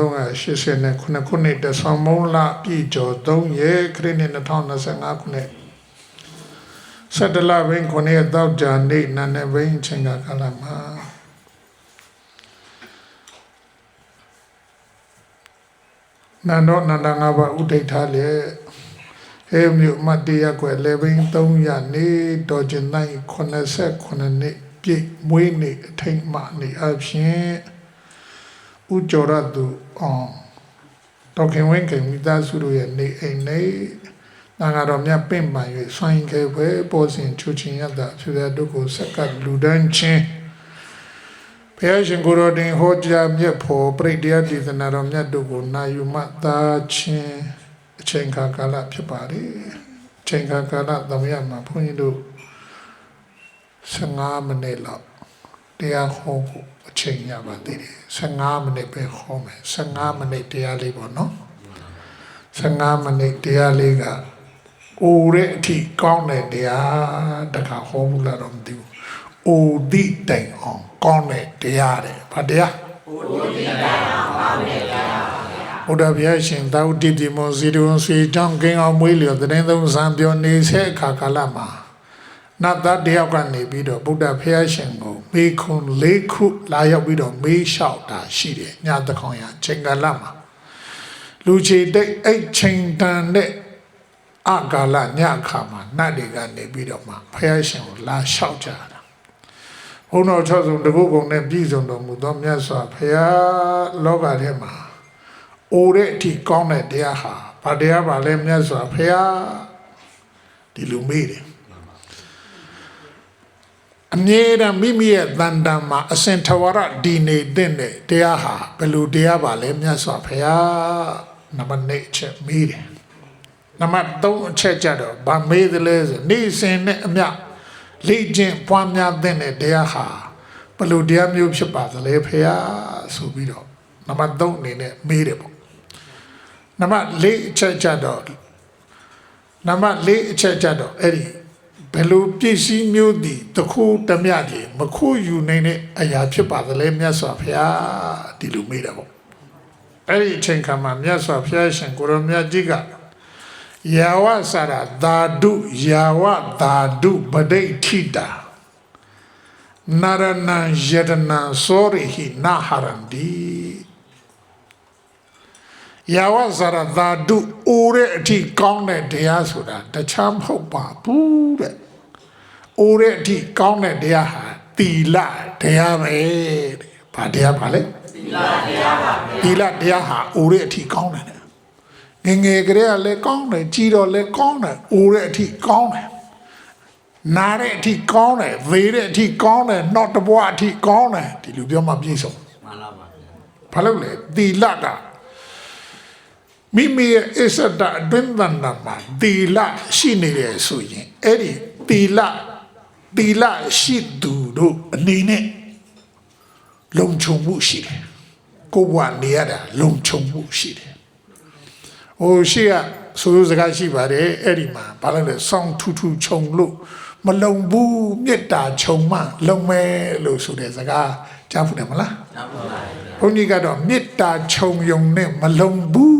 1389ခုနှစ်တဆောင်မုံလပြည်ကျော်3ရက်ခရစ်နှစ်2025ခုနှစ်ဆက်တလဘင်းခုနှစ်တောက်ကြနေ့နန်းနေဘင်းအချိန်ကကာလမှာနန္ဒောနန္ဒငါးပါးဥဒိဋ္ဌာလေဟေမြို့မတ်တရကွယ်လေဘင်း300နေ့တော်ကျင်နိုင်89နှစ်ပြည့်မွေးနေ့အထိတ်မှနေ့အဖြစ် ဥကျော်ရသူအောင်တော်ခင်ဝင်းခင်မိသားစုတို့ရဲ့နေအိမ်နေနာငါတော်မြတ်ပင့်ပန်၍ဆွမ်းခဲ့ပဲပေါ်စဉ်ချူချင်းရတာဖြစ်တဲ့ဒုက္ခဆက်ကလူဒန်းချင်းဘုရားရှင်ကိုယ်တော်တင်ဟောကြားမြတ်ဖို့ပြိတ္တယဒေသနာတော်မြတ်တို့ကိုနာယူမှသာချင်းအချိန်ခါကာလဖြစ်ပါတယ်အချိန်ခါကာလသမယမှာဘုန်းကြီးတို့15မိနစ်လောက်တရားဟောဖို့အ ချိန်ရပါသေးတယ်15မိနစ်ပဲဟောမယ်15မိနစ်တရားလေးပေါ့နော်15မိနစ်တရားလေးကအိုတဲ့အထိကောင်းတဲ့တရားတခါဟောဘူးလားတော့မသိဘူးအိုတိတိုင်အောင်ကောင်းတဲ့တရားတဲ့ဘာတရားအိုတိတိုင်အောင်ကောင်းတဲ့တရားဘုရားဗျာရှင်သာဝတိတိမောစီတုံဆွေကြောင့်ကင်းအောင်မွေးလျော်တဲ့သုံးစံပြောနေဆက်အခါကာလမှာနတ်သားတယောက်ကနေပြီးတော့ဗုဒ္ဓဖျားရှင်ကို မေခွန်လေးခုလာရောက်ပြီးတော့မေးလျှောက်တာရှိတယ်ညတခေါင်ရချိန်ကာလမှာလူချေတိတ်အိတ်ချိန်တန်တဲ့အကာလညအခါမှာနတ်တွေကနေပြီးတော့မှဖျားရှင်ကိုလာလျှောက်ကြတာဘုန်းတော်၆စုံတကုတ်ကုံနဲ့ပြည်စုံတော်မူသောမြတ်စွာဘုရားလောကထဲမှာအိုတဲ့အထိကောင်းတဲ့တရားဟာဘာတရားပါလဲမြတ်စွာဘုရားဒီလူမေးတယ် အမြဲတမ်းမိမိရဲ့တန်တန်မှာအစင်ထဝရဒီနေတဲ့တရားဟာဘယ်လိုတရားပါလဲမြတ်စွာဘုရားနံပါတ်1ချက်မေးတယ်နံပါတ်3အချက်ကြတော့ဗာမေးတယ်လဲဆိုနေစဉ်နဲ့အမြလေ့ကျင့်ပွားများတဲ့တရားဟာဘယ်လိုတရားမျိုးဖြစ်ပါသလဲဖရာဆိုပြီးတော့နံပါတ်3အနေနဲ့မေးတယ်ပေါ့နံပါတ်4အချက်ကြတော့နံပါတ်4အချက်ကြတော့အဲ့ဒီ ဘယ်လိုပြည့်စည်မျိုးတည်တခုတမျှကြီးမခိုးယူနိုင်တဲ့အရာဖြစ်ပါသလဲမြတ်စွာဘုရားဒီလိုမေးတယ်ပေါ့အဲ့ဒီအချိန်ခါမှာမြတ်စွာဘုရားရှင်ကိုရောမြတ်ကြီးကယာဝဆရာသာဓုယာဝသာဓုပဒိဋ္ဌိတာနရဏံယတနံသောရိဟိနာဟရန္တိ ယာဝဆရာသာဓုအိုတဲ့အထိကောင်းတဲ့တရားဆိုတာတခြားမဟုတ်ပါဘူးတဲ့အိုတဲ့အထိကောင်းတဲ့တရားဟာတီလတရားပဲတဲ့ဘာတရားပါလဲတီလတရားပါတီလတရားဟာအိုတဲ့အထိကောင်းတယ်ငငယ်ကလေးကလည်းကောင်းတယ်ကြီးတော့လည်းကောင်းတယ်အိုတဲ့အထိကောင်းတယ်နားတဲ့အထိကောင်းတယ်ဝေးတဲ့အထိကောင်းတယ်နောက်တစ်ဘဝအထိကောင်းတယ်ဒီလိုပြောမှပြည့်စုံမှန်လားပါဗျာဘာလို့လဲသီလက မိမိရဲ့အစ္စဒအတွင်းတဏ္ဍမှာသီလရှိနေတယ်ဆိုရင်အဲ့ဒီသီလသီလရှိသူတို့အနေနဲ့လုံခြုံမှုရှိတယ်ကိုယ်ဘဝနေရတာလုံခြုံမှုရှိတယ်ဟိုရှိကဆိုလိုစကားရှိပါတယ်အဲ့ဒီမှာဘာလို့လဲစောင်းထူးထူးခြုံလို့မလုံဘူးမေတ္တာခြုံမှလုံမယ်လို့ဆိုတဲ့စကားကြားဖူးတယ်မလားနောက်ပါပါဘုန်းကြီးကတော့မေတ္တာခြုံယုံနဲ့မလုံဘူးတီ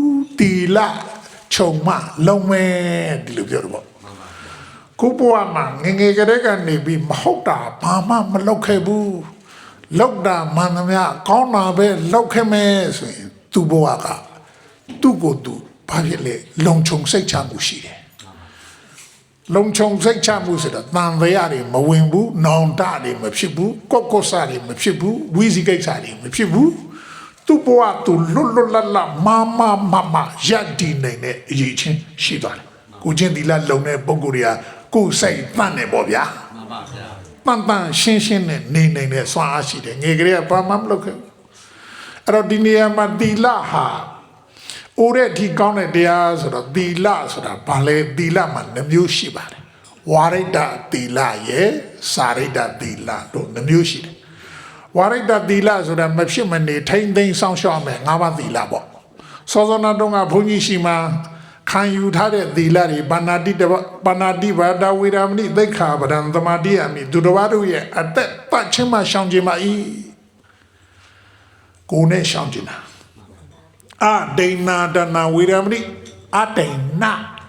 လခြုံမှလုံမယ်ဒီလိုပြောတော့ပေါ့ကိုဘွားမှာငယ်ငယ်ကလေးကနေပြီးမဟုတ်တာဘာမှမလုပ်ခဲ့ဘူးလောက်တာမှန်သမျှကောင်းတာပဲလောက်ခဲ့မယ်ဆိုရင်သူ့ဘွားကသူ့ကိုယ်သူဘာဖြစ်လဲလုံခြုံစိတ်ချမှုရှိတယ်လုံခြုံစိတ်ချမှုဆိုတော့တန်ဝရတွေမဝင်ဘူးနောင်တတွေမဖြစ်ဘူးကော့ကော့ဆာတွေမဖြစ်ဘူးဝီစီကိစ္စတွေမဖြစ်ဘူး သူ့ဘဝသူလွတ်လွတ်လပ်လပ်မမမမရက်တည်နိုင်တဲ့အရေးချင်းရှိသွားတယ်ကိုချင်းဒီလာလုံတဲ့ပုံကိုယ်တွေကကိုယ်စိတ်တန့်နေပေါ့ဗျာမှန်ပါဗျာတန်တန်ရှင်းရှင်းနဲ့နေနိုင်တဲ့စွမ်းအားရှိတယ်ငယ်ကလေးကဘာမှမလုပ်ခဲ့ဘူးအဲ့တော့ဒီနေရာမှာတီလဟာအိုတဲ့အထိကောင်းတဲ့တရားဆိုတော့တီလဆိုတာဘာလဲတီလမှာနှမျိုးရှိပါတယ်ဝါရိတ္တတီလရဲ့စာရိတ္တတီလတို့နှမျိုးရှိတယ် ဝါရိတ္တတီလဆိုတာမဖြစ်မနေထိမ့်သိမ်းဆောင်ရှောက်မယ်ငါးပါးတီလပေါ့စောစောနာတုန်းကဘုန်းကြီးရှိမှခံယူထားတဲ့သီလတွေဘာနာတိတဘာနာတိဘာဒဝေရမဏိသိက္ခာပဒံသမာတိယမိသူတော်ဘာတို့ရဲ့အသက်ပတ်ချင်းမှရှောင်ခြင်းမဤကိုယ်နဲ့ရှောင်ခြင်းတာအဒိဏဒါနာဝေရမဏိအဒိဏ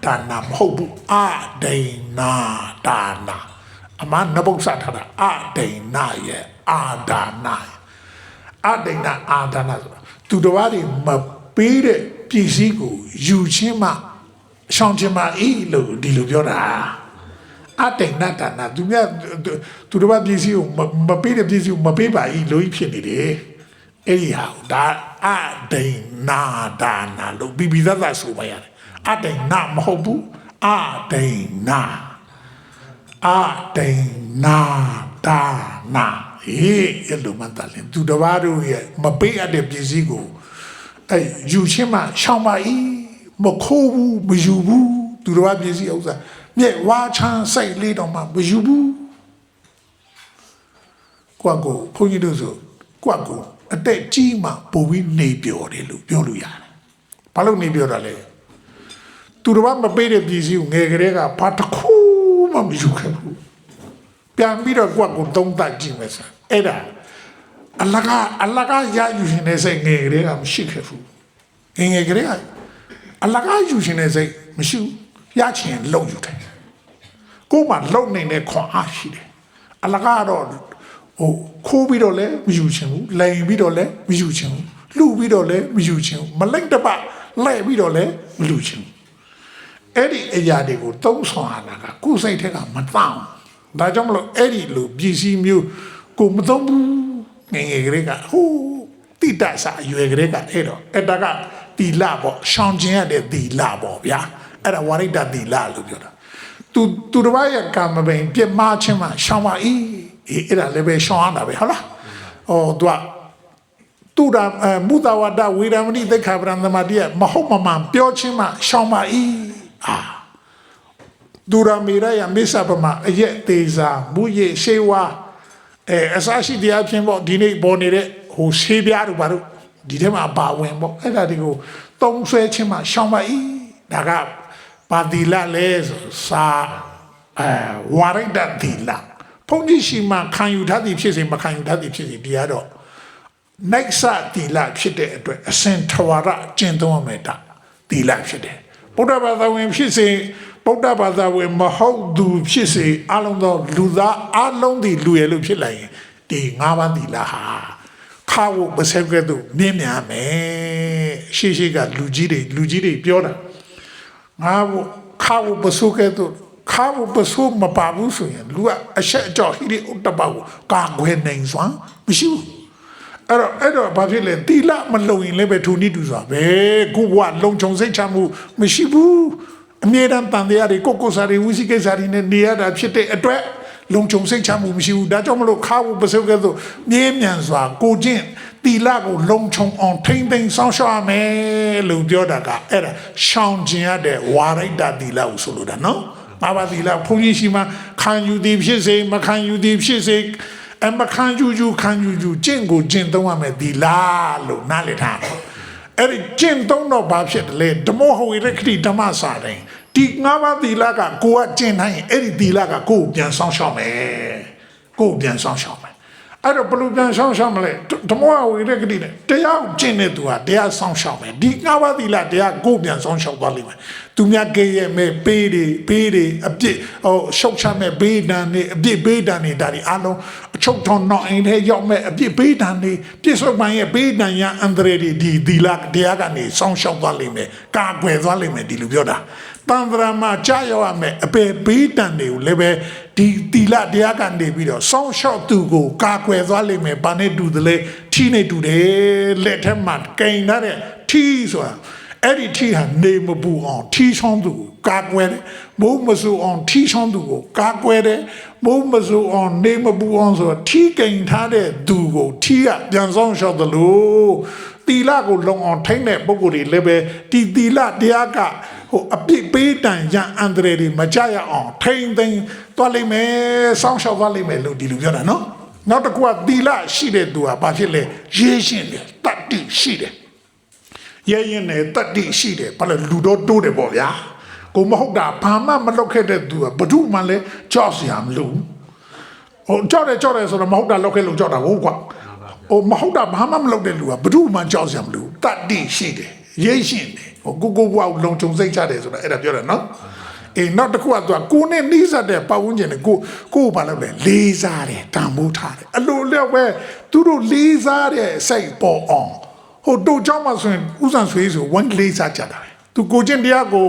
ဒါနာမဟုတ်ဘူးအဒိဏဒါနာ အမနဘုတ်စထားတာအဒိဏရဲ့အာဒါနာရဲ့အဒိဏအာဒါနာဆိုတာသူတော်ဘာတွေမပေးတဲ့ပစ္စည်းကိုယူချင်းမှရှောင်ချင်းမှဤလို့ဒီလိုပြောတာအတိဏတနာသူမြတ်သူတို့ဘာပစ္စည်းကိုမမပေးတဲ့ပစ္စည်းကိုမပေးပါဤလို့ဖြစ်နေတယ်အဲ့ဒီဟာကိုဒါအတိဏဒါနာလို့ပြီးပြီးသားသားဆိုပါရတယ်အတိဏမဟုတ်ဘူးအတိဏ အတိဏဒါနာဟေးအဲ့လိုမှတတ်လင်သူတစ်ပါးတို့ရဲ့မပေးအပ်တဲ့ပစ္စည်းကိုအဲယူချင်းမှရှောင်ပါဤမခိုးဘူးမယူဘူးသူတစ်ပါးပစ္စည်းဥစ္စာမြဲဝါချမ်းစိတ်လေးတော့မှမယူဘူးကွက်ကိုဘုန်းကြီးတို့ဆိုကွက်ကိုအတက်ကြီးမှပို့ပြီးနေပြော်တယ်လို့ပြောလို့ရတယ်ဘာလို့နေပြော်တာလဲသူတစ်ပါးမပေးတဲ့ပစ္စည်းကိုငယ်ကလေးကဘာတစ်ခု မှမယူခဲ့ဘူးပြန်ပြီးတော့ကွက်ကိုသုံးသပ်ကြည့်မယ်ဆိုအဲ့ဒါအလကအလကရယူရှင်တဲ့စိတ်ငယ်ကလေးကမရှိခဲ့ဘူးငယ်ငယ်ကလေးကအလကယူရှင်တဲ့စိတ်မရှိဘူးရချင်လုံယူတယ်ကိုယ်မှလုံနေတဲ့ခွန်အားရှိတယ်အလကတော့ဟိုခိုးပြီးတော့လည်းမယူချင်ဘူးလိန်ပြီးတော့လည်းမယူချင်ဘူးလှူပြီးတော့လည်းမယူချင်ဘူးမလိမ့်တပလဲပြီးတော့လည်းမလူချင်ဘူး အဲ့ဒီအရာတွေကိုသုံးဆောင်ရတာကကိုယ်စိတ်ထက်ကမတောင်းဒါကြောင့်မလို့အဲ့ဒီလိုပြည်စည်းမျိုးကိုမသုံးဘူးငယ်ငယ်ကလေးကဟိုးတိတ္တဆာအရွယ်ကလေးကအဲ့တော့အဲ့ဒါကတီလာပေါ့ရှောင်းခြင်းရတဲ့တီလာပေါ့ဗျာအဲ့ဒါဝရိတ္တတီလာလို့ပြောတာသူသူတစ်ပါးရဲ့ကာမဘိန်ပြစ်မှားခြင်းမှရှောင်းပါ၏အေးအဲ့ဒါလည်းပဲရှောင်းရတာပဲဟုတ်လားဟောသူကသူရအမုဒဝဒဝေရမဏိသိက္ခာပရံသမတိယမဟုတ်မမှန်ပြောချင်းမှရှောင်ပါ၏ အာဒူရမီရယမိစ္ဆပမအရက်သေးစာမူရေရှေဝါအဲအစရှိတရားချင်းပေါ့ဒီနေ့ပေါ်နေတဲ့ဟိုရှေးပြားတို့ဘာလို့ဒီထဲမှာပါဝင်ပေါ့အဲ့ဒါဒီကိုသုံးဆွဲချင်းမှရှောင်ပါ၏ဒါကပါတိလလဲဆိုစာအဲဝါရိတ္တတိလဘုန်းကြီးရှိမှခံယူထားသည်ဖြစ်စေမခံယူထားသည်ဖြစ်စေတရားတော့နိုင်စတီလာဖြစ်တဲ့အတွက်အစင်ထဝရကျင့်သုံးရမယ်တာတီလာဖြစ်တယ် ဗုဒ္ဓဘာသာဝင်ဖြစ်စေဗုဒ္ဓဘာသာဝင်မဟုတ်သူဖြစ်စေအလုံးသောလူသားအလုံးဒီလူရလို့ဖြစ်လာရင်ဒီ၅ပါးတီလာဟာခါဖို့ပစက်ကဲ့သို့မြင်များမယ်ရှေ့ရှေ့ကလူကြီးတွေလူကြီးတွေပြောတာငါဘခါဖို့ပစုကဲ့သို့ခါဖို့ပစုမပါဘူးဆိုရင်လူကအဆက်အကြောဟိရိဥတ္တပကိုကာကွယ်နိုင်စွာမရှိဘူး အဲ့တော့အဲ့တော့ဘာဖြစ်လဲတီလမလုံရင်လည်းပဲထူနိတူစွာပဲကိုဘဝလုံခြုံစိတ်ချမှုမရှိဘူးအမြဲတမ်းတန်တရားတွေကိုကိုစားတွေဝိသိကိစ္စတွေနဲ့နေရတာဖြစ်တဲ့အတွက်လုံခြုံစိတ်ချမှုမရှိဘူးဒါကြောင့်မလို့ခါဖို့ပစုပ်ကဲ့သို့မြဲမြံစွာကိုချင်းတီလကိုလုံခြုံအောင်ထိမ့်သိမ်းဆောင်ရှောက်ရမယ်လို့ပြောတာကအဲ့ဒါရှောင်ကျင်ရတဲ့ဝါရိတ္တတီလကိုဆိုလိုတာနော်ဘာဘာတီလဘုန်းကြီးရှိမှခံယူသည်ဖြစ်စေမခံယူသည်ဖြစ်စေ အမခံယူယူခံယူယူကျင့်ကိုကျင့်သုံးရမယ်ဒီလားလို့နားလည်ထားတယ်အဲ့ဒီကျင့်သုံးတော့ဘာဖြစ်တယ်လဲဓမ္မဟောရခတိဓမ္မစာတိုင်းဒီငါးပါးသီလကကိုကကျင့်နိုင်ရင်အဲ့ဒီသီလကကိုကိုပြန်ဆောင်ရှောက်မယ်ကိုကိုပြန်ဆောင်ရှောက်မယ်အဲ့တော့ဘယ်လိုပြန်ဆောင်ရှောက်မလဲဓမ္မဟောရခတိနဲ့တရားကိုကျင့်တဲ့သူကတရားဆောင်ရှောက်မယ်ဒီငါးပါးသီလတရားကိုပြန်ဆောင်ရှောက်သွားလိမ့်မယ်သူများကြရဲ့မဲ့ပေးတွေပေးတွေအပြစ်ဟိုရှုပ်ချမဲ့ပေးဒဏ်တွေအပြစ်ပေးဒဏ်တွေဒါတွေအလုံးအ ချုပ်ထောင်တော့အိမ်ထဲရောက်မဲ့အပြစ်ပေးဒဏ်တွေပြစ်စုံပိုင်းရဲ့ပေးဒဏ်ရအန္တရာယ်တွေဒီသီလတရားကနေဆောင်းရှောက်သွားလိမ့်မယ်ကာကွယ်သွားလိမ့်မယ်ဒီလိုပြောတာတန်ត្រာမှာကြားရောက်ရမယ်အပေပေးဒဏ်တွေကိုလည်းပဲဒီသီလတရားကနေပြီးတော့ဆောင်းရှောက်သူကိုကာကွယ်သွားလိမ့်မယ်ဘာနဲ့တူတယ်လဲထီနဲ့တူတယ်လက်ထက်မှာကိန်ထားတဲ့ထီဆိုတာ အဲ့ဒီထီဟာနေမပူအောင်ထီချောင်းသူကိုကာကွယ်တယ်မိုးမဆူအောင်ထီချောင်းသူကိုကာကွယ်တယ်မိုးမဆူအောင်နေမပူအောင်ဆိုတော့ထီကိန်ထားတဲ့သူကိုထီကပြန်ဆောင်လျှောက်တယ်လို့တီလာကိုလုံအောင်ထိမ့်တဲ့ပုံကိုယ်တွေလည်းပဲဒီတီလာတရားကဟိုအပြစ်ပေးတန်ရန်အန္တရာယ်တွေမကြရအောင်ထိမ့်သိမ်းသွားလိမ့်မယ်ဆောင်းလျှောက်သွားလိမ့်မယ်လို့ဒီလိုပြောတာနော်နောက်တစ်ခုကတီလာရှိတဲ့သူကဘာဖြစ်လဲရေးရှင်းတယ်တတ္တိရှိတယ် ရဲရင်နဲ့တတ္တိရှိတယ်ဘာလဲလူတော့တိုးတယ်ပေါ့ဗျာကိုမဟုတ်တာဘာမှမလုပ်ခဲ့တဲ့သူကဘု து မှလည်းကြောက်စရာမလိုဘူးဟိုကြောက်တယ်ကြောက်တယ်ဆိုတော့မဟုတ်တာလုပ်ခဲ့လို့ကြောက်တာဟုတ်ကွာဟိုမဟုတ်တာဘာမှမလုပ်တဲ့လူကဘု து မှကြောက်စရာမလိုဘူးတတ္တိရှိတယ်ရိတ်ရှင်တယ်ဟိုကိုကိုဘွားကိုလုံခြုံစိတ်ချတယ်ဆိုတာအဲ့ဒါပြောတယ်နော်အေးနောက်တစ်ခုကသူကကိုနဲ့နှိစက်တဲ့ပတ်ဝန်းကျင်နဲ့ကိုကိုကိုဘာလုပ်လဲလေးစားတယ်တန်ဖိုးထားတယ်အလိုလျောက်ပဲသူတို့လေးစားတဲ့စိတ်ပေါ်အောင် ဟိုတို့เจ้าမှာဆိုရင်ဥစ္စာဆွေးဆိုဝမ်းလေးစားကြတာပဲသူကိုချင်းတရားကို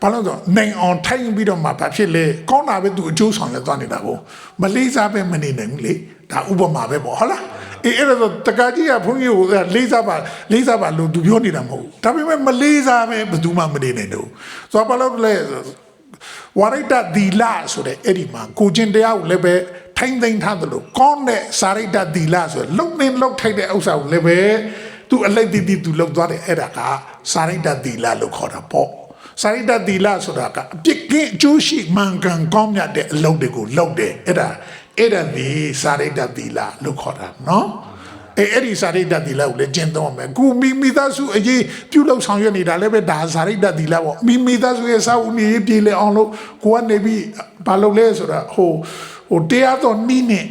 ဘာလို့ဆိုနိုင်အောင်ထိုင်ပြီးတော့မှဘာဖြစ်လဲကောင်းတာပဲသူအကျိုးဆောင်ရသွားနေတာကိုမလေးစားပဲမနေနိုင်ဘူးလေဒါဥပမာပဲပေါ့ဟုတ်လားအေးအဲ့ဒါတကာကြီးကဘုန်းကြီးကိုလေးစားပါလေးစားပါလို့သူပြောနေတာမဟုတ်ဘူးဒါပေမဲ့မလေးစားပဲဘယ်သူမှမနေနိုင်တော့ဆိုတော့ဘာလို့လဲဝရိတ္တသီလဆိုတဲ့အဲ့ဒီမှာကိုချင်းတရားကိုလည်းပဲထိုင်သိမ်းထားသလိုကောင်းတဲ့စာရိတ္တသီလဆိုလုံနေလုံထိုက်တဲ့ဥစ္စာကိုလည်းပဲ သူအလိုက်တည်တည်သူလုံသွားတယ်အဲ့ဒါကစာရိတ္တသီလလို့ခေါ်တာပေါ့စာရိတ္တသီလဆိုတာကအပြစ်ကင်းအကျိုးရှိမှန်ကန်ကောင်းမြတ်တဲ့အလုပ်တွေကိုလုပ်တယ်အဲ့ဒါအဲ့ဒါဒီစာရိတ္တသီလလို့ခေါ်တာနော်အဲအဲ့ဒီစာရိတ္တသီလကိုလည်းကျင့်သုံးရမယ်။ကိုမိမိသားစုအရေးပြုလုပ်ဆောင်ရွက်နေတာလည်းပဲဒါစာရိတ္တသီလပေါ့။မိမိသားစုရဲ့စာဦးနေရေးပြေလေအောင်လို့ကိုကနေပြီးဘာလုပ်လဲဆိုတာဟိုဟိုတရားတော်နီးနဲ့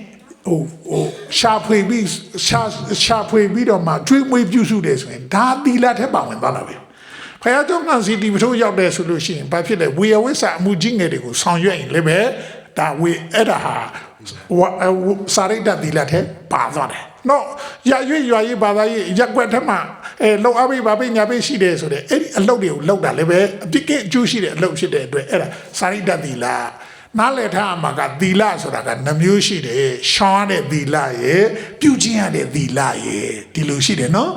ဟိုဟိုရှာဖွေပြီးရှာရှာဖွေပြီးတော့မှကျွေးမွေးပြုစုတယ်ဆိုရင်ဒါသီလထက်ပါဝင်သွားတာပဲ။ဖယားကျောင်းကစီတီပထိုးရောက်တယ်ဆိုလို့ရှိရင်ဘာဖြစ်လဲဝေယဝိဆာအမှုကြီးငယ်တွေကိုဆောင်ရွက်ရင်လည်းပဲဒါဝေအဲ့ဒါဟာဝစာရိတ္တသီလထက်ပါသွားတယ်။နော်ရရွရွရွဘာသာရေးရက်ွက်ထက်မှအဲလောက်အပိဘာပိညာပိရှိတယ်ဆိုတဲ့အဲ့ဒီအလုပ်တွေကိုလုပ်တာလည်းပဲအပြစ်ကအကျိုးရှိတဲ့အလုပ်ဖြစ်တဲ့အတွက်အဲ့ဒါစာရိတ္တသီလ နားလည်ထားမှာကသီလဆိုတာကနှမျိုးရှိတယ်ရှောင်းရတဲ့သီလရဲ့ပြုကျင့်ရတဲ့သီလရဲ့ဒီလိုရှိတယ်နော်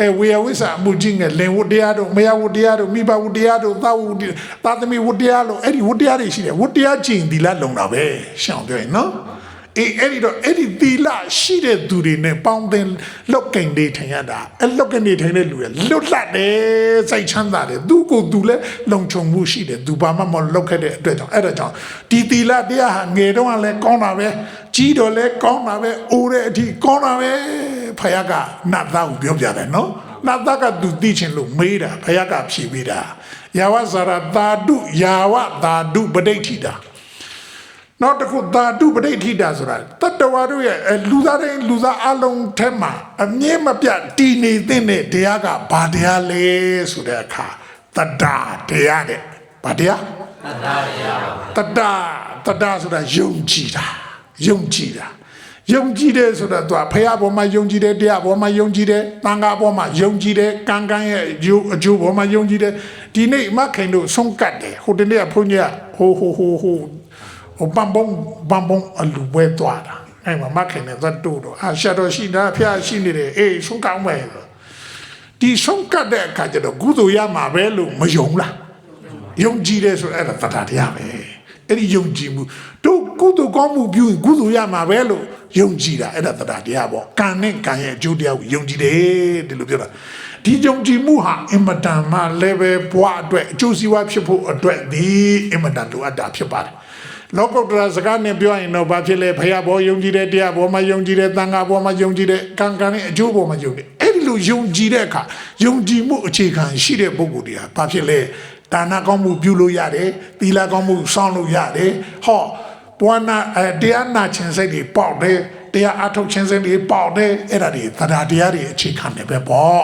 အဲဝေယဝိဆာအမှုကြီးငယ်လင်ဝတ္တရားတို့မယဝတ္တရားတို့မိဘဝတ္တရားတို့သာဝတ္တရားသာသမီဝတ္တရားလို့အဲ့ဒီဝတ္တရားတွေရှိတယ်ဝတ္တရားကျင့်သီလလုံတာပဲရှောင်းပြောရင်နော် အေးအဲ့ဒီတော့အဲ့ဒီသီလရှိတဲ့သူတွေနဲ့ပေါင်းသင်လောက်ကင်တွေထိုင်ရတာအဲ့လောက်ကင်တွေထိုင်တဲ့လူရလွတ်လပ်တယ်စိတ်ချမ်းသာတယ်သူကိုသူလည်းလုံခြုံမှုရှိတယ်သူဘာမှမလုပ်ခဲ့တဲ့အတွက်ကြောင့်အဲ့ဒါကြောင့်ဒီသီလတရားဟာငယ်တော့ကလည်းကောင်းတာပဲကြီးတော့လည်းကောင်းတာပဲအိုးတဲ့အထိကောင်းတာပဲဖယားကနတ်သားကိုပြောပြတယ်နော်နတ်သားကသူသိချင်လို့မေးတာဖယားကဖြေပေးတာယာဝဇာရသာတုယာဝသာတုပဋိဋ္ဌိတာ နောက်တစ်ခုသာတုပဋိဋ္ဌိတာဆိုတာတတ္တဝါတို့ရဲ့အဲလူသားတိုင်းလူသားအလုံးထဲမှာအမြဲမပြတ်တည်နေသင့်တဲ့တရားကဘာတရားလဲဆိုတဲ့အခါတတ္တာတရားတဲ့ဘာတရားတတ္တာတတ္တာဆိုတာယုံကြည်တာယုံကြည်တာယုံကြည်တယ်ဆိုတာသူကဖះဘောမှာယုံကြည်တယ်တရားဘောမှာယုံကြည်တယ်တန်ခါဘောမှာယုံကြည်တယ်ကံကံရဲ့အကျိုးအကျိုးဘောမှာယုံကြည်တယ်ဒီနေ့မခင်တို့ဆုံးကတ်တယ်ဟိုတနေ့ကဘုန်းကြီးကဟိုဟိုဟိုဟို ဟိုပန်ပုံပန်ပုံအလူပွဲသွားတာအဲ့မှာမခင်နဲ့သတ်တို့တော့အာရှာတော်ရှိတာဖျားရှိနေတယ်အေးဆုံးကောင်းမယ်ဒီဆုံးကတ်တဲ့အခါကျတော့ကုသိုလ်ရမှာပဲလို့မယုံလားယုံကြည်တယ်ဆိုအဲ့ဒါတတတရားပဲအဲ့ဒီယုံကြည်မှုတို့ကုသိုလ်ကောင်းမှုပြုရင်ကုသိုလ်ရမှာပဲလို့ယုံကြည်တာအဲ့ဒါတတတရားပေါ့ကံနဲ့ကံရဲ့အကျိုးတရားကိုယုံကြည်တယ်ဒီလိုပြောတာဒီယုံကြည်မှုဟာအင်မတန်မှ level ဘွားအတွက်အကျိုးစီးပွားဖြစ်ဖို့အတွက်ဒီအင်မတန်လိုအပ်တာဖြစ်ပါတယ် လောကုတ္တရာစကားနဲ့ပြောရင်တော့ဘာဖြစ်လဲဖယားဘောယုံကြည်တဲ့တရားဘောမှာယုံကြည်တဲ့တန်ခါဘောမှာယုံကြည်တဲ့ကံကံနဲ့အကျိုးဘောမှာယုံတယ်အဲ့ဒီလိုယုံကြည်တဲ့အခါယုံကြည်မှုအခြေခံရှိတဲ့ပုဂ္ဂိုလ်တွေကဘာဖြစ်လဲဒါနကောင်းမှုပြုလို့ရတယ်သီလကောင်းမှုစောင့်လို့ရတယ်ဟောပွားနာအဲတရားနာခြင်းစိတ်တွေပေါက်တယ်တရားအထုတ်ခြင်းစိတ်တွေပေါက်တယ်အဲ့ဒါတွေသဒ္ဒါတရားတွေအခြေခံတယ်ပဲပေါ့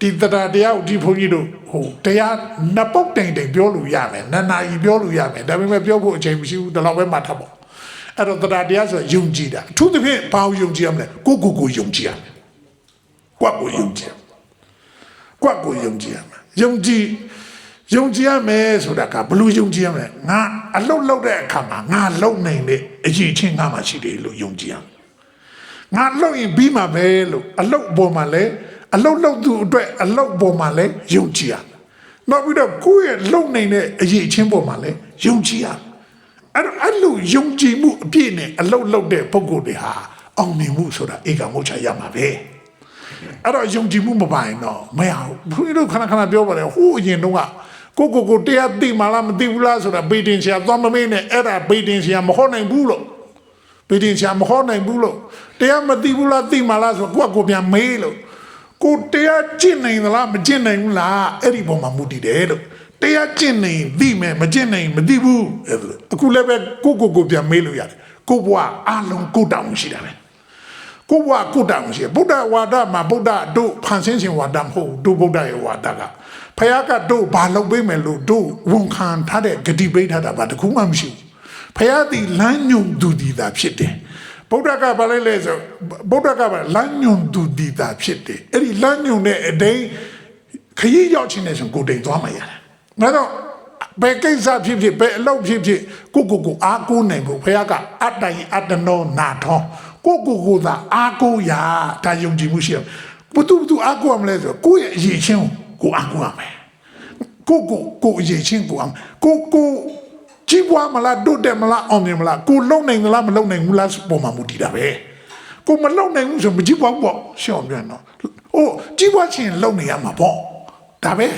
ဒီသဒ္ဒါတရားကိုဒီဘုန်းကြီးတို့ဟိုတရားနှစ်ပုတ်တိမ်တိမ်ပြောလို့ရမယ်နှစ်နာရီပြောလို့ရမယ်ဒါပေမဲ့ပြောဖို့အချိန်မရှိဘူးဒီလောက်ပဲမှတ်ထားပေါ့အဲ့တော့သဒ္ဒါတရားဆိုယုံကြည်တာအထူးသဖြင့်ဘာကိုယုံကြည်ရမလဲကိုယ့်ကိုယ်ကိုယုံကြည်ရမယ်ကိုယ့်ကိုယုံကြည်ရမယ်ကိုယ့်ကိုယုံကြည်ရမယ်ယုံကြည်ယုံကြည်ရမယ်ဆိုတာကဘလို့ယုံကြည်ရမလဲငါအလုတ်လုတ်တဲ့အခါမှာငါလုံနိုင်တဲ့အရေးချင်းငါမှရှိတယ်လို့ယုံကြည်ရမယ်ငါလုံရင်ပြီးမှာပဲလို့အလုတ်ပေါ်မှာလဲ အလုတ်လုတ်သူအတွက်အလုတ်ပေါ်မှာလဲယုံကြည်ရမယ်နောက်ပြီးတော့ကိုယ့်ရဲ့လုံနိုင်တဲ့အရေးချင်းပေါ်မှာလဲယုံကြည်ရမယ်အဲ့တော့အဲ့လိုယုံကြည်မှုအပြည့်နဲ့အလုတ်လုတ်တဲ့ပုံကိုယ်တွေဟာအောင်မြင်မှုဆိုတာဧကမောချရမှာပဲအဲ့တော့ယုံကြည်မှုမပိုင်တော့မရဘူးဘုရားတို့ခဏခဏပြောပါတယ်ဟိုးအရင်တုန်းကကိုကိုကိုတရားသိမှလားမသိဘူးလားဆိုတာဘေးတင်ဆရာသွားမမေးနဲ့အဲ့ဒါဘေးတင်ဆရာမဟောနိုင်ဘူးလို့ဘေးတင်ဆရာမဟောနိုင်ဘူးလို့တရားမသိဘူးလားသိမှလားဆိုကိုကကိုပြန်မေးလို့ ကိုတရားကျင့်နိုင်သလားမကျင့်နိုင်ဘူးလားအဲ့ဒီပုံမှာမူတည်တယ်လို့တရားကျင့်နိုင်သိမယ်မကျင့်နိုင်မသိဘူးအဲ့ဒါအခုလည်းပဲကိုကိုကိုပြန်မေးလို့ရတယ်ကိုဘွားအလုံးကိုတောင်းရှိတာပဲကိုဘဝကုတ္တမရှိဘူးဗုဒ္ဓဝါဒမှာဗုဒ္ဓတို့ဖန်ဆင်းခြင်းဝါဒမဟုတ်ဘူးတို့ဗုဒ္ဓရဲ့ဝါဒကဖခင်ကတို့ဘာလုပ်ပေးမယ်လို့တို့ဝန်ခံထားတဲ့ဂတိပေးထားတာဘာတခုမှမရှိဘူးဖခင်ဒီလမ်းညွန်သူဒီတာဖြစ်တယ် ဗုဒ္ဓကဘာလဲလဲဆိုဗုဒ္ဓကဘာလမ်းညွန်သူဒီတာဖြစ်တယ်အဲ့ဒီလမ်းညွန်တဲ့အတိန်ခရီးရောက်ခြင်းနဲ့ဆိုကိုယ်တိမ်သွားမှရတယ်ဒါတော့ဘယ်ကိစ္စဖြစ်ဖြစ်ဘယ်အလုပ်ဖြစ်ဖြစ်ကိုကိုကိုအားကိုးနိုင်ဖို့ဖခင်ကအတ္တိုင်အတ္တနောနာထောကိုကိုကိုသာအားကိုးရဒါယုံကြည်မှုရှိတယ်ဘသူဘသူအားကိုးရမလဲဆိုကိုယ့်ရဲ့အရေးချင်းကိုအားကိုးရမယ်ကိုကိုကိုအရေးချင်းကိုအောင်ကိုကို ကြီးပွားမလားတို့တယ်မလားအောင်မြင်မလားကိုလုံနိုင်မလားမလုံနိုင်ဘူးလားပုံမှန်မူတည်တာပဲကိုမလုံနိုင်ဘူးဆိုမကြီးပွားဘူးပေါ့ရှောင်းပြန်တော့အိုးကြီးပွားချင်းလုံနေရမှာပေါ့ဒါပဲ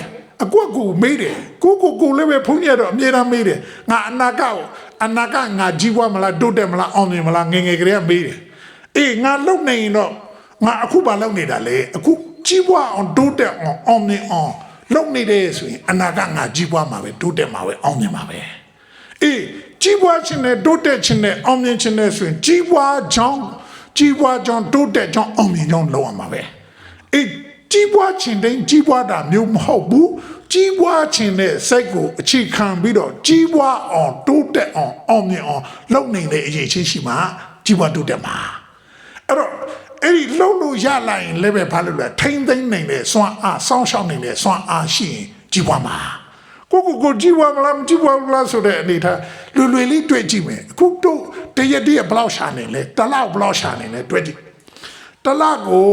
အကွက်ကိုမေးတယ်ကိုကိုကိုလည်းပဲဖုန်းရတော့အမြဲတမ်းမေးတယ်ငါအနာကကိုအနာကငါကြီးပွားမလားတို့တယ်မလားအောင်မြင်မလားငငယ်ကလေးကမေးတယ်အေးငါလုံနေရင်တော့ငါအခုပါလုံနေတာလေအခုကြီးပွားအောင်တို့တယ်အောင်အောင်မြင်အောင်လုံနေတယ်ဆိုရင်အနာကငါကြီးပွားမှာပဲတို့တယ်မှာပဲအောင်မြင်မှာပဲ အေးကြီးပွားခြင်းနဲ့တိုးတက်ခြင်းနဲ့အောင်မြင်ခြင်းနဲ့ဆိုရင်ကြီးပွားကြောင်းကြီးပွားကြောင်းတိုးတက်ကြောင်းအောင်မြင်ကြောင်းလုပ်ရမှာပဲအေးကြီးပွားခြင်းတိုင်းကြီးပွားတာမျိုးမဟုတ်ဘူးကြီးပွားခြင်းနဲ့စိတ်ကိုအခြေခံပြီးတော့ကြီးပွားအောင်တိုးတက်အောင်အောင်မြင်အောင်လုပ်နေတဲ့အရေးချင်းရှိမှာကြီးပွားတိုးတက်မှာအဲ့တော့အဲ့ဒီလှုပ်လို့ရလာရင်လည်းပဲဘာလို့လဲထိမ့်သိမ့်နိုင်တဲ့စွမ်းအားစောင့်ရှောက်နိုင်တဲ့စွမ်းအားရှိရင်ကြီးပွားမှာ ကိုကိုကိုကြည့်ပါမလားမကြည့်ပါဘူးလားဆိုတဲ့အနေထားလွယ်လွယ်လေးတွေ့ကြည့်မယ်အခုတို့တရက်တရက်ဘယ်လောက်ရှာနေလဲတစ်လောက်ဘယ်လောက်ရှာနေလဲတွေ့ကြည့်တစ်လောက်ကို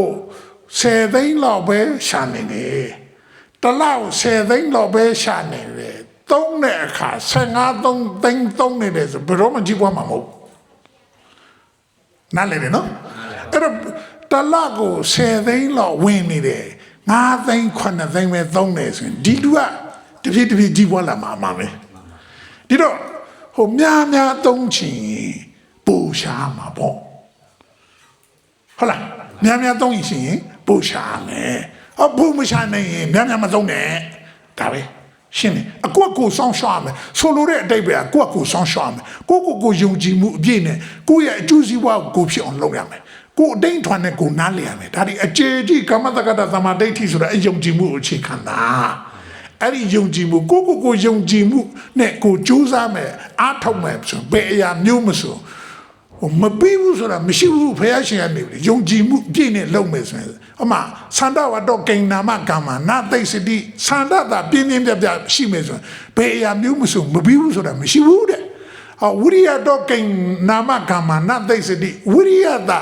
10သိန်းလောက်ပဲရှာနေတယ်တစ်လောက်10သိန်းလောက်ပဲရှာနေတယ်သုံးတဲ့အခါ15သုံးသိန်းသုံးနေတယ်ဆိုဘယ်တော့မှကြည့်ပွားမှာမဟုတ်နားလည်တယ်နော်အဲ့တော့တစ်လောက်ကို10သိန်းလောက်ဝင်နေတယ်9သိန်း9သိန်းပဲသုံးတယ်ဆိုရင်ဒီလူက တဖြည်းတဖြည်းကြီးပွားလာမှာအမှန်ပဲဒီတော့ဟိုများများသုံးချင်ပူရှားမှာပေါ့ဟုတ်လားများများသုံးရင်ရှိရင်ပူရှားမယ်အပူမရှာနိုင်ရင်များများမသုံးနဲ့ဒါပဲရှင်းတယ်အကွက်ကိုစောင်းရှောက်မယ်ဆိုလိုတဲ့အတိတ်ပဲအကွက်ကိုစောင်းရှောက်မယ်ကိုကိုကိုယုံကြည်မှုအပြည့်နဲ့ကိုယ့်ရဲ့အကျိုးစီးပွားကိုကိုဖြစ်အောင်လုပ်ရမယ်ကိုအတိန်ထွန်နဲ့ကိုနားလည်ရမယ်ဒါဒီအခြေကြီးကမ္မတက္ကတာသမာဓိဋ္ဌိဆိုတဲ့အယုံကြည်မှုကိုအခြေခံတာ အဲ့ဒီယုံကြည်မှုကိုကိုကိုယုံကြည်မှုနဲ့ကိုကြိုးစားမယ်အားထုတ်မယ်ဆိုဘယ်အရာမျိုးမဆိုဟိုမပြီးဘူးဆိုတာမရှိဘူးဖះရှင်ကနေပြီယုံကြည်မှုအပြည့်နဲ့လုပ်မယ်ဆိုရင်အမသန္တဝတ္တကိဏ္ဏမကမ္မနာသိစတိသန္တတာပြင်းပြင်းပြပြရှိမယ်ဆိုရင်ဘယ်အရာမျိုးမဆိုမပြီးဘူးဆိုတာမရှိဘူးတဲ့ဟောဝိရိယတော့ကိဏ္ဏမကမ္မနာသိစတိဝိရိယတာ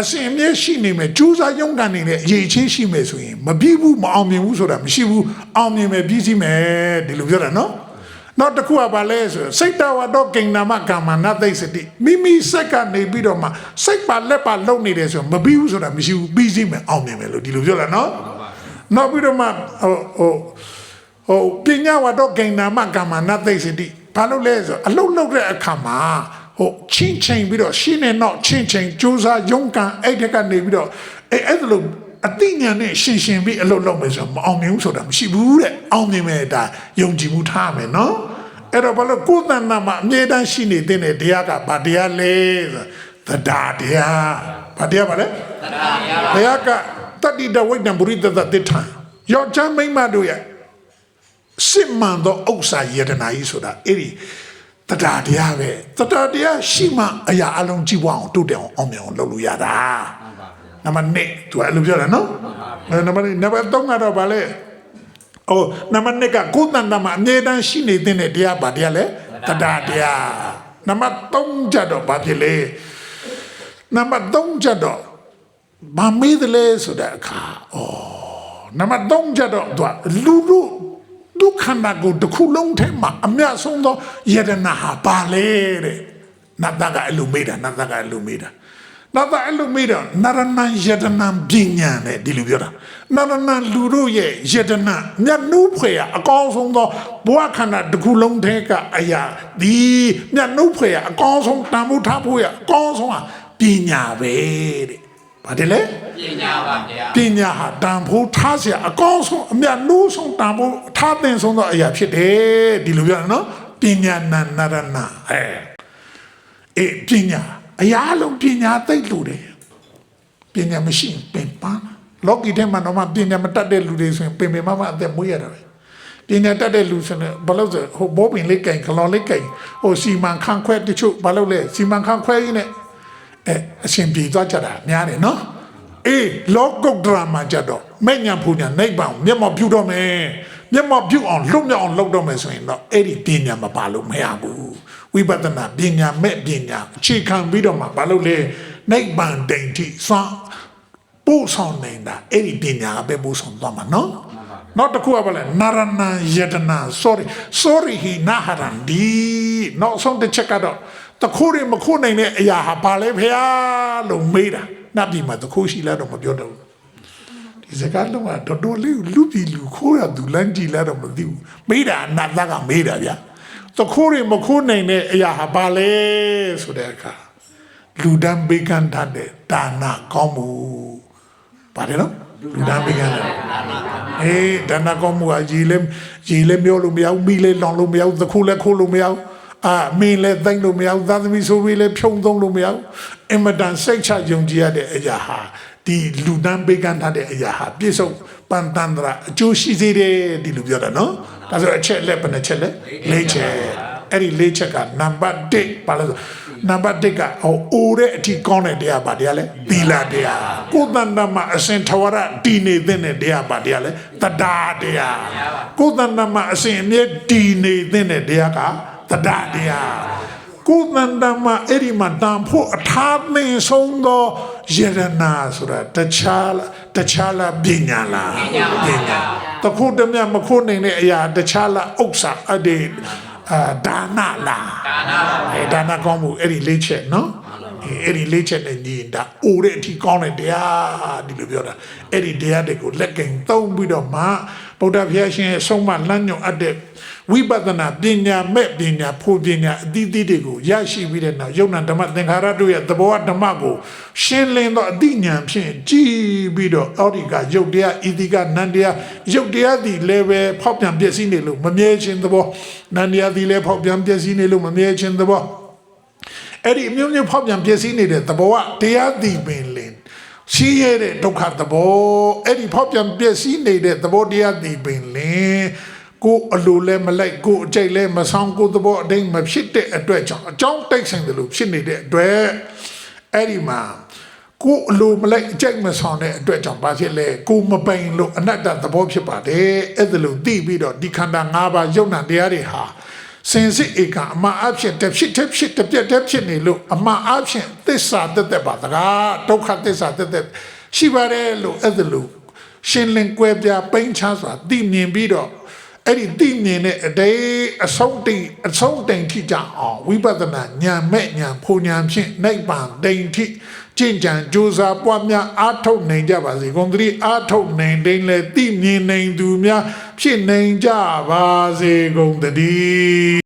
အစဉ်အမြဲရှိနေမယ်ကြိုးစားရုန်းကန်နေတဲ့အရေးချင်းရှိမယ်ဆိုရင်မပြီးဘူးမအောင်မြင်ဘူးဆိုတာမရှိဘူးအောင်မြင်မယ်ပြီးစီမယ်ဒီလိုပြောတာနော်နောက်တစ်ခုကဘာလဲဆိုစိတ်တဝါတော့ကိဏ္ဍမကမ္မနသိစတိမိမိစိတ်ကနေပြီးတော့မှစိတ်ပါလက်ပါလုံနေတယ်ဆိုမပြီးဘူးဆိုတာမရှိဘူးပြီးစီမယ်အောင်မြင်မယ်လို့ဒီလိုပြောတာနော်နောက်ပြီးတော့မှဟိုဟိုဟိုပညာဝါတော့ကိဏ္ဍမကမ္မနသိစတိဘာလို့လဲဆိုအလုတ်လုတ်တဲ့အခါမှာ ဟိုချင်းချင်းပြီးတော့ရှင်းနေတော့ချင်းချင်းစူးစားရုန်းကန်အဲ့တက်ကနေပြီးတော့အဲ့အဲ့လိုအသိဉာဏ်နဲ့ရှင်းရှင်းပြီးအလုပ်လုပ်မယ်ဆိုတော့မအောင်မြင်ဘူးဆိုတာမရှိဘူးတဲ့အောင်မြင်မယ်ဒါယုံကြည်မှုထားမယ်နော်အဲ့တော့ဘာလို့ကိုယ်တဏ္ဍမှာအမြဲတမ်းရှိနေတဲ့တရားကဘာတရားလဲဆိုသဒ္ဒါတရားဘာတရားပါလဲသဒ္ဒါတရားဘုရားကတတ္တိတဝိတ္တံပုရိသတ္တတိဋ္ဌံယောက်ျားမိန်းမတို့ရဲ့စစ်မှန်သောဥစ္စာယတနာကြီးဆိုတာအဲ့ဒီ တရားတရားပဲတရားတရားရှိမှအရာအလုံးကြည့်ဝအောင်တိုးတက်အောင်အောင်မြင်အောင်လုပ်လို့ရတာနံပါတ်1သူအဲ့လိုပြောတာနော်နံပါတ်နံပါတ်3ကတော့ဗာလဲအိုးနံပါတ်2ကကိုယ်တန်တမှာအမြဲတမ်းရှိနေတဲ့တရားဗာတရားလဲတရားတရားနံပါတ်3ကျတော့ဗာဖြစ်လေနံပါတ်3ကျတော့ဘာမေးတယ်လဲဆိုတဲ့အခါဩနံပါတ်3ကျတော့သူကလူလူ ဒုက္ခနာကိုတစ်ခုလုံးထဲမှာအမြတ်ဆုံးသောယတနာဟာပါလေတဲ့နတ်သားကအဲ့လိုမေးတာနတ်သားကအဲ့လိုမေးတာနတ်သားအဲ့လိုမေးတော့နရဏယတနာပညာနဲ့ဒီလိုပြောတာနရဏလူတို့ရဲ့ယတနာမြတ်နုဖွယ်ရအကောင်းဆုံးသောဘဝခန္ဓာတစ်ခုလုံးထဲကအရာဒီမြတ်နုဖွယ်ရအကောင်းဆုံးတန်ဖိုးထားဖို့ရအကောင်းဆုံးဟာပညာပဲတဲ့ဘာတယ်လဲ ပညာပါဗျာ ပညာဟာတန်ဖိုးထားเสียအကောင်းဆုံးအမြတ်နိုးဆုံးတန်ဖိုးထားတဲ့ဆုံးသောအရာဖြစ်တယ်ဒီလိုပြောရနော်ပညာနာနရဏအဲအေးပညာအရာလုံးပညာသိပ်လို့တယ် ညာမရှိရင်ပင်ပန်းလောကီထဲမှာတော့မှပညာမတတ်တဲ့လူတွေဆိုရင်ပင်ပင်မမအသက်မွေးရတာပဲပညာတတ်တဲ့လူဆိုရင်ဘာလို့ဆိုဟိုဘောပင်လေးကင်ကလော်လေးကင်ဟိုစီမံခန့်ခွဲတချို့ဘာလို့လဲစီမံခန့်ခွဲရင်းနဲ့အဲအရှင်ပြေသွားကြတာများတယ်နော် အေးလောကုတ်ဒရာမှာကြတော့မဲ့ညာဖူညာနိဗ္ဗာန်မျက်မှောက်ပြုတော့မယ်မျက်မှောက်ပြုအောင်လွတ်မြောက်အောင်လုပ်တော့မယ်ဆိုရင်တော့အဲ့ဒီပညာမပါလို့မရဘူးဝိပဿနာပညာမဲ့ပညာအခြေခံပြီးတော့မှဘာလို့လဲနိဗ္ဗာန်တိမ်ထိစွမ်းပို့ဆောင်နေတာအဲ့ဒီပညာကပဲပို့ဆောင်သွားမှာနော်နောက်တစ်ခုကဘာလဲနာရဏယတနာ sorry sorry ဟိနာဟရန်ဒီနောက်ဆုံးတစ်ချက်ကတော့တခိုးရမခိုးနိုင်တဲ့အရာဟာဘာလဲဖေဟာလို့မေးတာ နတ်ပြည်မှာတခိုးရှိလားတော့မပြောတော့ဘူးဒီစကားလုံးကတော်တော်လေးလူပြည်လူခိုးရသူလမ်းကြည့်လားတော့မသိဘူးမေးတာနတ်သားကမေးတာဗျာတခိုးရမခိုးနိုင်တဲ့အရာဟာဘာလဲဆိုတဲ့အခါလူဒံဘေကန်ထားတဲ့ဒါနာကောင်းမှုပါတယ်နော်လူသားပေးกันတယ်အေးဒါနကောင်းမှုကရေလဲရေလဲမျောလို့မရဘူးမိလဲလောင်လို့မရဘူးသခုလဲခိုးလို့မရဘူး အာမင်းလဲသိမ့်လို့မရဘူးသာသမီဆိုပြီးလဲဖြုံသုံးလို့မရဘူးအင်မတန်စိတ်ချယုံကြည်ရတဲ့အရာဟာဒီလူတန်းပေးกันထားတဲ့အရာဟာပြည့်စုံပန်တန်တရာအကျိုးရှိစေတယ်ဒီလိုပြောတာနော်ဒါဆိုအချက်လက်ဘယ်နှချက်လဲ၄ချက်အဲ့ဒီ၄ချက်ကနံပါတ်1ပါလို့ဆိုနံပါတ်1ကဟိုအိုတဲ့အထိကောင်းတဲ့တရားပါတရားလဲသီလတရားကိုယ်တန်တမှာအစဉ်ထဝရတည်နေတဲ့တရားပါတရားလဲတဒါတရားကိုယ်တန်တမှာအစဉ်အမြဲတည်နေတဲ့တရားက တဒါတရားကိုယ်တန်တမှာအဲ့ဒီမှာတန်ဖို့အထာသင်ဆုံးသောယရနာဆိုတာတခြားလားတခြားလားပညာလားပညာတခုတည်းမြမခုနိုင်တဲ့အရာတခြားလားဥစ္စာအဒေအာဒါနလားအဲဒါနကောင်းမှုအဲ့ဒီလေးချက်နော် အဲအဲ့ဒီလေးချက်နဲ့ညီရင်ဒါအိုတဲ့အထိကောင်းတဲ့တရားဒီလိုပြောတာအဲ့ဒီတရားတွေကိုလက်ကင်သုံးပြီးတော့မှဗုဒ္ဓဘုရားရှင်ရဲ့ဆုံးမလမ်းညွှန်အပ်တဲ့ဝိပဿနာပညာမဲ့ပညာဖို့ပညာအသီးသီးတွေကိုရရှိပြီးတဲ့နောက်ယုံနာဓမ္မသင်္ခါရတို့ရဲ့သဘောဓမ္မကိုရှင်းလင်းသောအသိဉာဏ်ဖြင့်ကြည်ပြီးတော့အောဒီကယုတ်တရားဤတိကနန္တရားယုတ်တရားသည်လည်းပဲဖောက်ပြန်ပျက်စီးနေလို့မမြဲခြင်းသဘောနန္တရားသည်လည်းဖောက်ပြန်ပျက်စီးနေလို့မမြဲခြင်းသဘော အဲ့ဒီအမျိုးမျိုးဖောက်ပြန်ပြည့်စည်နေတဲ့သဘောကတရားတည်ပင်လင်ရှိရတဲ့ဒုက္ခသဘောအဲ့ဒီဖောက်ပြန်ပြည့်စည်နေတဲ့သဘောတရားတည်ပင်လင်ကိုအလိုလဲမလိုက်ကိုအကြိတ်လဲမဆောင်ကိုသဘောအတိုင်းမဖြစ်တဲ့အတွက်ကြောင့်အကြောင်းတိုက်ဆိုင်တယ်လို့ဖြစ်နေတဲ့အတွက်အဲ့ဒီမှာကိုအလိုမလိုက်အကြိတ်မဆောင်တဲ့အတွက်ကြောင့်ဘာဖြစ်လဲကိုမပိုင်လို့အနတ္တသဘောဖြစ်ပါတယ်အဲ့ဒါလို့သိပြီးတော့ဒီခန္ဓာ၅ပါးယုံနာတရားတွေဟာ စင်စစ်ဧကအမှန်အဖြစ်တစ်ဖြစ်တစ်ဖြစ်တစ်ပြက်တစ်ဖြစ်နေလို့အမှန်အဖြစ်သစ္စာတက်တက်ပါတကားဒုက္ခသစ္စာတက်တက်ရှိပါတယ်လို့အဲ့ဒါလို့ရှင်းလင်းကွဲပြားပိန်းချစွာသိမြင်ပြီးတော့အဲ့ဒီသိမြင်တဲ့အတေးအဆုံးတိအဆုံးတိမ်ထိကြအောင်ဝိပဿနာဉာဏ်မဲ့ဉာဏ်ဖူဉာဏ်ဖြင့်နိဗ္ဗာန်တိမ်ထိကျင့်ကြံကြိုးစားပွားများအားထုတ်နိုင်ကြပါစေကုန်သတိအားထုတ်နိုင်တိုင်းလဲသိမြင်နိုင်သူများဖြစ်နိုင်ကြပါစေကုန်သတည်း